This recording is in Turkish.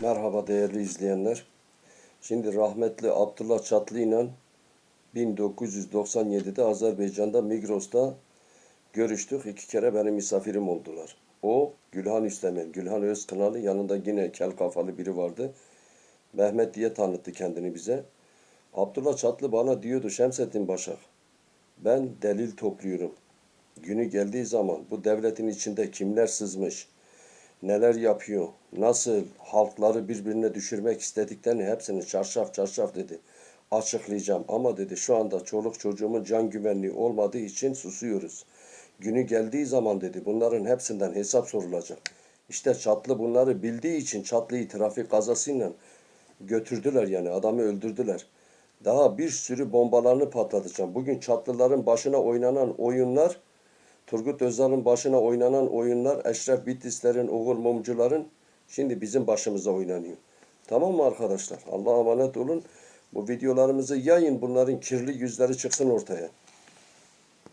Merhaba değerli izleyenler. Şimdi rahmetli Abdullah Çatlı ile 1997'de Azerbaycan'da Migros'ta görüştük. İki kere benim misafirim oldular. O Gülhan Üstemel, Gülhan Özkınalı yanında yine kel kafalı biri vardı. Mehmet diye tanıttı kendini bize. Abdullah Çatlı bana diyordu Şemsettin Başak. Ben delil topluyorum. Günü geldiği zaman bu devletin içinde kimler sızmış, neler yapıyor, nasıl halkları birbirine düşürmek istediklerini hepsini çarşaf çarşaf dedi. Açıklayacağım ama dedi şu anda çoluk çocuğumun can güvenliği olmadığı için susuyoruz. Günü geldiği zaman dedi bunların hepsinden hesap sorulacak. İşte Çatlı bunları bildiği için Çatlı'yı trafik kazasıyla götürdüler yani adamı öldürdüler. Daha bir sürü bombalarını patlatacağım. Bugün Çatlıların başına oynanan oyunlar Turgut Özal'ın başına oynanan oyunlar Eşref Bitlislerin, Oğul Mumcuların şimdi bizim başımıza oynanıyor. Tamam mı arkadaşlar? Allah'a emanet olun. Bu videolarımızı yayın. Bunların kirli yüzleri çıksın ortaya.